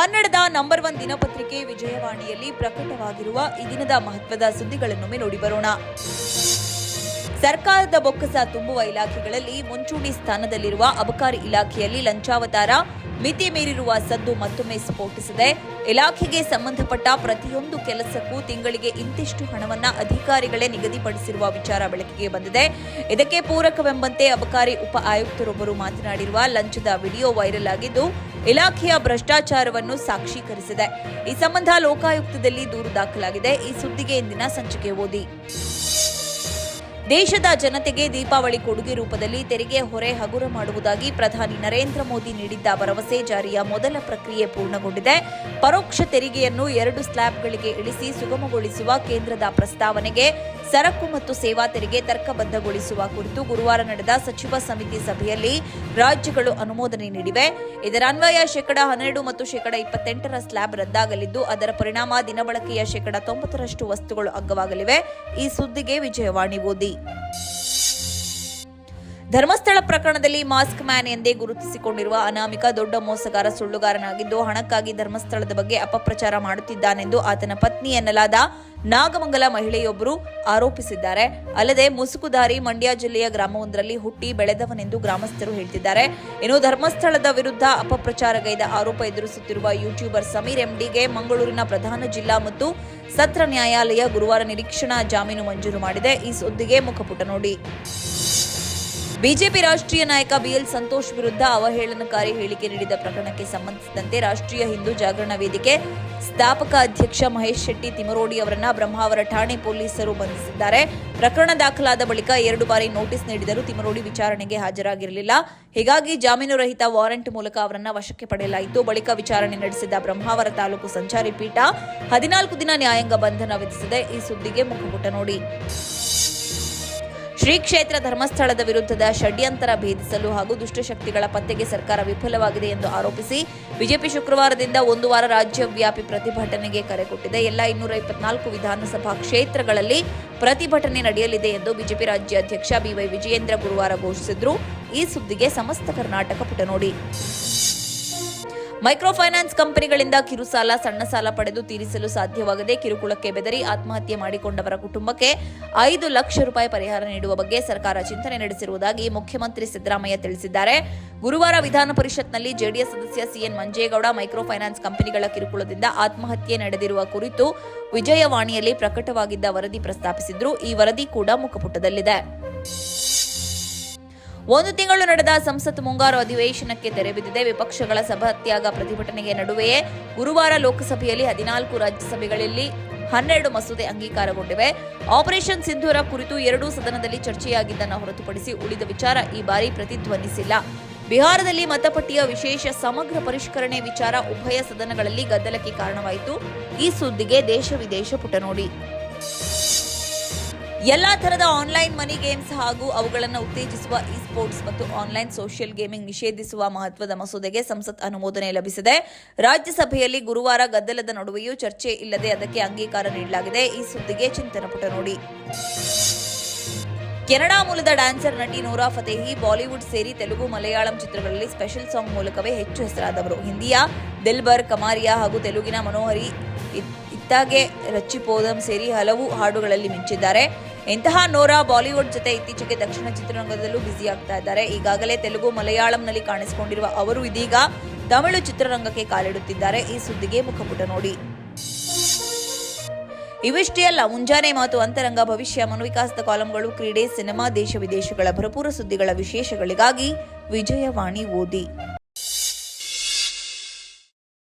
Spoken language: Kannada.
ಕನ್ನಡದ ನಂಬರ್ ಒನ್ ದಿನಪತ್ರಿಕೆ ವಿಜಯವಾಣಿಯಲ್ಲಿ ಪ್ರಕಟವಾಗಿರುವ ಈ ದಿನದ ಮಹತ್ವದ ಸುದ್ದಿಗಳನ್ನೊಮ್ಮೆ ನೋಡಿ ಬರೋಣ. ಸರ್ಕಾರದ ಬೊಕ್ಕಸ ತುಂಬುವ ಇಲಾಖೆಗಳಲ್ಲಿ ಮುಂಚೂಣಿ ಸ್ಥಾನದಲ್ಲಿರುವ ಅಬಕಾರಿ ಇಲಾಖೆಯಲ್ಲಿ ಲಂಚಾವತಾರ ಮಿತಿ ಮೀರಿರುವ ಸದ್ದು ಮತ್ತೊಮ್ಮೆ ಸ್ಫೋಟಿಸಿದೆ. ಇಲಾಖೆಗೆ ಸಂಬಂಧಪಟ್ಟ ಪ್ರತಿಯೊಂದು ಕೆಲಸಕ್ಕೂ ತಿಂಗಳಿಗೆ ಇಂತಿಷ್ಟು ಹಣವನ್ನ ಅಧಿಕಾರಿಗಳೇ ನಿಗದಿಪಡಿಸಿರುವ ವಿಚಾರ ಬೆಳಕಿಗೆ ಬಂದಿದೆ. ಇದಕ್ಕೆ ಪೂರಕವೆಂಬಂತೆ ಅಬಕಾರಿ ಉಪ ಆಯುಕ್ತರೊಬ್ಬರು ಮಾತನಾಡಿರುವ ಲಂಚದ ವಿಡಿಯೋ ವೈರಲ್ ಆಗಿದ್ದು, ಇಲಾಖೆಯ ಭ್ರಷ್ಟಾಚಾರವನ್ನು ಸಾಕ್ಷೀಕರಿಸಿದೆ. ಈ ಸಂಬಂಧ ಲೋಕಾಯುಕ್ತದಲ್ಲಿ ದೂರು ದಾಖಲಾಗಿದೆ. ಈ ಸುದ್ದಿಗೆ ಇಂದಿನ ಸಂಚಿಕೆ ಓದಿ. ದೇಶದ ಜನತೆಗೆ ದೀಪಾವಳಿ ಕೊಡುಗೆ ರೂಪದಲ್ಲಿ ತೆರಿಗೆ ಹೊರೆ ಹಗುರ ಮಾಡುವುದಾಗಿ ಪ್ರಧಾನಿ ನರೇಂದ್ರ ಮೋದಿ ನೀಡಿದ್ದ ಭರವಸೆ ಜಾರಿಯ ಮೊದಲ ಪ್ರಕ್ರಿಯೆ ಪೂರ್ಣಗೊಂಡಿದೆ. ಪರೋಕ್ಷ ತೆರಿಗೆಯನ್ನು ಎರಡು ಸ್ಲ್ಯಾಬ್ಗಳಿಗೆ ಇಳಿಸಿ ಸುಗಮಗೊಳಿಸುವ ಕೇಂದ್ರದ ಪ್ರಸ್ತಾವನೆಗೆ ಸರಕು ಮತ್ತು ಸೇವಾ ತೆರಿಗೆ ತರ್ಕಬದ್ಧಗೊಳಿಸುವ ಕುರಿತು ಗುರುವಾರ ನಡೆದ ಸಚಿವ ಸಮಿತಿ ಸಭೆಯಲ್ಲಿ ರಾಜ್ಯಗಳು ಅನುಮೋದನೆ ನೀಡಿವೆ. ಇದರ ಅನ್ವಯ ಶೇಕಡ ಹನ್ನೆರಡು ಮತ್ತು ಶೇಕಡ ಇಪ್ಪತ್ತೆಂಟರ ಸ್ಲ್ಯಾಬ್ ರದ್ದಾಗಲಿದ್ದು, ಅದರ ಪರಿಣಾಮ ದಿನಬಳಕೆಯ ಶೇಕಡ ತೊಂಬತ್ತರಷ್ಟು ವಸ್ತುಗಳು ಅಗ್ಗವಾಗಲಿವೆ ಈ ಸುದ್ದಿಗೆ ವಿಜಯವಾಣಿ ಓದಿ. ಧರ್ಮಸ್ಥಳ ಪ್ರಕರಣದಲ್ಲಿ ಮಾಸ್ಕ್ ಮ್ಯಾನ್ ಎಂದೇ ಗುರುತಿಸಿಕೊಂಡಿರುವ ಅನಾಮಿಕ ದೊಡ್ಡ ಮೋಸಗಾರ ಸುಳ್ಳುಗಾರನಾಗಿದ್ದು ಹಣಕ್ಕಾಗಿ ಧರ್ಮಸ್ಥಳದ ಬಗ್ಗೆ ಅಪಪ್ರಚಾರ ಮಾಡುತ್ತಿದ್ದಾನೆಂದು ಆತನ ಪತ್ನಿ ಎನ್ನಲಾದ ನಾಗಮಂಗಲ ಮಹಿಳೆಯೊಬ್ಬರು ಆರೋಪಿಸಿದ್ದಾರೆ. ಅಲ್ಲದೆ ಮುಸುಕುದಾರಿ ಮಂಡ್ಯ ಜಿಲ್ಲೆಯ ಗ್ರಾಮವೊಂದರಲ್ಲಿ ಹುಟ್ಟಿ ಬೆಳೆದವನೆಂದು ಗ್ರಾಮಸ್ಥರು ಹೇಳ್ತಿದ್ದಾರೆ. ಇನ್ನು ಧರ್ಮಸ್ಥಳದ ವಿರುದ್ಧ ಅಪಪ್ರಚಾರಗೈದ ಆರೋಪ ಎದುರಿಸುತ್ತಿರುವ ಯೂಟ್ಯೂಬರ್ ಸಮೀರ್ ಎಂಡಿಗೆ ಮಂಗಳೂರಿನ ಪ್ರಧಾನ ಜಿಲ್ಲಾ ಮತ್ತು ಸತ್ರ ನ್ಯಾಯಾಲಯ ಗುರುವಾರ ನಿರೀಕ್ಷಣಾ ಜಾಮೀನು ಮಂಜೂರು ಮಾಡಿದೆ. ಈ ಸುದ್ದಿಗೆ ಮುಖಪುಟ ನೋಡಿ. ಬಿಜೆಪಿ ರಾಷ್ಟ್ರೀಯ ನಾಯಕ ಬಿಎಲ್ ಸಂತೋಷ್ ವಿರುದ್ಧ ಅವಹೇಳನಕಾರಿ ಹೇಳಿಕೆ ನೀಡಿದ ಪ್ರಕರಣಕ್ಕೆ ಸಂಬಂಧಿಸಿದಂತೆ ರಾಷ್ಟ್ರೀಯ ಹಿಂದೂ ಜಾಗರಣ ವೇದಿಕೆ ಸ್ಥಾಪಕ ಅಧ್ಯಕ್ಷ ಮಹೇಶ್ ಶೆಟ್ಟಿ ತಿಮರೋಡಿ ಅವರನ್ನ ಬ್ರಹ್ಮಾವರ ಠಾಣೆ ಪೊಲೀಸರು ಬಂಧಿಸಿದ್ದಾರೆ. ಪ್ರಕರಣ ದಾಖಲಾದ ಬಳಿಕ ಎರಡು ಬಾರಿ ನೋಟಿಸ್ ನೀಡಿದರೂ ತಿಮರೋಡಿ ವಿಚಾರಣೆಗೆ ಹಾಜರಾಗಿರಲಿಲ್ಲ. ಹೀಗಾಗಿ ಜಾಮೀನು ರಹಿತ ವಾರೆಂಟ್ ಮೂಲಕ ಅವರನ್ನ ವಶಕ್ಕೆ ಪಡೆಯಲಾಯಿತು. ಬಳಿಕ ವಿಚಾರಣೆ ನಡೆಸಿದ ಬ್ರಹ್ಮಾವರ ತಾಲೂಕು ಸಂಚಾರಿ ಪೀಠ ಹದಿನಾಲ್ಕು ದಿನ ನ್ಯಾಯಾಂಗ ಬಂಧನ ವಿಧಿಸಿದೆ. ಈ ಸುದ್ದಿಗೆ ಮುಖಪುಟ ನೋಡಿ. ಶ್ರೀ ಕ್ಷೇತ್ರ ಧರ್ಮಸ್ಥಳದ ವಿರುದ್ಧದ ಷಡ್ಯಂತರ ಭೇದಿಸಲು ಹಾಗೂ ದುಷ್ಟಶಕ್ತಿಗಳ ಪತ್ತೆಗೆ ಸರ್ಕಾರ ವಿಫಲವಾಗಿದೆ ಎಂದು ಆರೋಪಿಸಿ ಬಿಜೆಪಿ ಶುಕ್ರವಾರದಿಂದ ಒಂದು ವಾರ ರಾಜ್ಯವ್ಯಾಪಿ ಪ್ರತಿಭಟನೆಗೆ ಕರೆ ಕೊಟ್ಟಿದೆ. ಎಲ್ಲ ಇನ್ನೂರ ಇಪ್ಪತ್ನಾಲ್ಕು ವಿಧಾನಸಭಾ ಕ್ಷೇತ್ರಗಳಲ್ಲಿ ಪ್ರತಿಭಟನೆ ನಡೆಯಲಿದೆ ಎಂದು ಬಿಜೆಪಿ ರಾಜ್ಯಾಧ್ಯಕ್ಷ ಬಿವೈ ವಿಜಯೇಂದ್ರ ಗುರುವಾರ ಘೋಷಿಸಿದ್ರು. ಈ ಸುದ್ದಿಗೆ ಸಮಸ್ತ ಕರ್ನಾಟಕ ಪುಟ ನೋಡಿ ಮೈಕ್ರೋ ಫೈನಾನ್ಸ್ ಕಂಪನಿಗಳಿಂದ ಕಿರುಸಾಲ ಸಣ್ಣ ಸಾಲ ಪಡೆದು ತೀರಿಸಲು ಸಾಧ್ಯವಾಗದೆ ಕಿರುಕುಳಕ್ಕೆ ಬೆದರಿ ಆತ್ಮಹತ್ಯೆ ಮಾಡಿಕೊಂಡವರ ಕುಟುಂಬಕ್ಕೆ ಐದು ಲಕ್ಷ ರೂಪಾಯಿ ಪರಿಹಾರ ನೀಡುವ ಬಗ್ಗೆ ಸರ್ಕಾರ ಚಿಂತನೆ ನಡೆಸಿರುವುದಾಗಿ ಮುಖ್ಯಮಂತ್ರಿ ಸಿದ್ದರಾಮಯ್ಯ ತಿಳಿಸಿದ್ದಾರೆ. ಗುರುವಾರ ವಿಧಾನ ಪರಿಷತ್ನಲ್ಲಿ ಜೆಡಿಎಸ್ ಸದಸ್ಯ ಸಿಎನ್ ಮಂಜೇಗೌಡ ಮೈಕ್ರೋ ಫೈನಾನ್ಸ್ ಕಂಪನಿಗಳ ಕಿರುಕುಳದಿಂದ ಆತ್ಮಹತ್ಯೆ ನಡೆದಿರುವ ಕುರಿತು ವಿಜಯವಾಣಿಯಲ್ಲಿ ಪ್ರಕಟವಾಗಿದ್ದ ವರದಿ ಪ್ರಸ್ತಾಪಿಸಿದ್ರು. ಈ ವರದಿ ಕೂಡ ಮುಖಪುಟದಲ್ಲಿದೆ. ಒಂದು ತಿಂಗಳು ನಡೆದ ಸಂಸತ್ ಮುಂಗಾರು ಅಧಿವೇಶನಕ್ಕೆ ತೆರೆಬಿದ್ದಿದೆ ವಿಪಕ್ಷಗಳ ಸಭಾತ್ಯಾಗ ಪ್ರತಿಭಟನೆಗೆ ನಡುವೆಯೇ ಗುರುವಾರ ಲೋಕಸಭೆಯಲ್ಲಿ ಹದಿನಾಲ್ಕು ರಾಜ್ಯಸಭೆಗಳಲ್ಲಿ ಹನ್ನೆರಡು ಮಸೂದೆ ಅಂಗೀಕಾರಗೊಂಡಿವೆ. ಆಪರೇಷನ್ ಸಿಂಧೂರ ಕುರಿತು ಎರಡೂ ಸದನದಲ್ಲಿ ಚರ್ಚೆಯಾಗಿದ್ದನ್ನು ಹೊರತುಪಡಿಸಿ ಉಳಿದ ವಿಚಾರ ಈ ಬಾರಿ ಪ್ರತಿಧ್ವನಿಸಿಲ್ಲ. ಬಿಹಾರದಲ್ಲಿ ಮತಪಟ್ಟಿಯ ವಿಶೇಷ ಸಮಗ್ರ ಪರಿಷ್ಕರಣೆ ವಿಚಾರ ಉಭಯ ಸದನಗಳಲ್ಲಿ ಗದ್ದಲಕ್ಕೆ ಕಾರಣವಾಯಿತು. ಈ ಸುದ್ದಿಗೆ ದೇಶ ವಿದೇಶ ಪುಟ ನೋಡಿ. ಎಲ್ಲಾ ತರದ ಆನ್ಲೈನ್ ಮನಿ ಗೇಮ್ಸ್ ಹಾಗೂ ಅವುಗಳನ್ನು ಉತ್ತೇಜಿಸುವ ಇ ಸ್ಪೋರ್ಟ್ಸ್ ಮತ್ತು ಆನ್ಲೈನ್ ಸೋಷಿಯಲ್ ಗೇಮಿಂಗ್ ನಿಷೇಧಿಸುವ ಮಹತ್ವದ ಮಸೂದೆಗೆ ಸಂಸತ್ ಅನುಮೋದನೆ ಲಭಿಸಿದೆ. ರಾಜ್ಯಸಭೆಯಲ್ಲಿ ಗುರುವಾರ ಗದ್ದಲದ ನಡುವೆಯೂ ಚರ್ಚೆ ಇಲ್ಲದೆ ಅದಕ್ಕೆ ಅಂಗೀಕಾರ ನೀಡಲಾಗಿದೆ. ಈ ಸುದ್ದಿಗೆ ಚಿಂತನ ಪುಟ ನೋಡಿ. ಕೆನಡಾ ಮೂಲದ ಡ್ಯಾನ್ಸರ್ ನಟಿ ನೂರಾ ಫತೇಹಿ ಬಾಲಿವುಡ್ ಸೇರಿ ತೆಲುಗು ಮಲಯಾಳಂ ಚಿತ್ರಗಳಲ್ಲಿ ಸ್ಪೆಷಲ್ ಸಾಂಗ್ ಮೂಲಕವೇ ಹೆಚ್ಚು ಹೆಸರಾದವರು. ಹಿಂದಿಯ ದಿಲ್ಬರ್, ಕಮಾರಿಯಾ ಹಾಗೂ ತೆಲುಗಿನ ಮನೋಹರಿ ಇತ್ತಾಗೆ ರಚ್ಚಿಪೋದಂ ಸೇರಿ ಹಲವು ಹಾಡುಗಳಲ್ಲಿ ಮಿಂಚಿದ್ದಾರೆ. ಇಂತಹ ನೋರಾ ಬಾಲಿವುಡ್ ಜೊತೆ ಇತ್ತೀಚೆಗೆ ದಕ್ಷಿಣ ಚಿತ್ರರಂಗದಲ್ಲೂ ಬ್ಯುಸಿಯಾಗ್ತಾ ಇದ್ದಾರೆ. ಈಗಾಗಲೇ ತೆಲುಗು ಮಲಯಾಳಂನಲ್ಲಿ ಕಾಣಿಸಿಕೊಂಡಿರುವ ಅವರು ಇದೀಗ ತಮಿಳು ಚಿತ್ರರಂಗಕ್ಕೆ ಕಾಲಿಡುತ್ತಿದ್ದಾರೆ. ಈ ಸುದ್ದಿಗೆ ಮುಖಪುಟ ನೋಡಿ. ಇವಿಷ್ಟೇ ಅಲ್ಲ, ಮುಂಜಾನೆ ಮಾತು ಅಂತರಂಗ ಭವಿಷ್ಯ ಮನೋವಿಕಾಸದ ಕಾಲಂಗಳು, ಕ್ರೀಡೆ, ಸಿನಿಮಾ, ದೇಶ ವಿದೇಶಗಳ ಭರಪೂರ ಸುದ್ದಿಗಳ ವಿಶೇಷಗಳಿಗಾಗಿ ವಿಜಯವಾಣಿ ಓದಿ.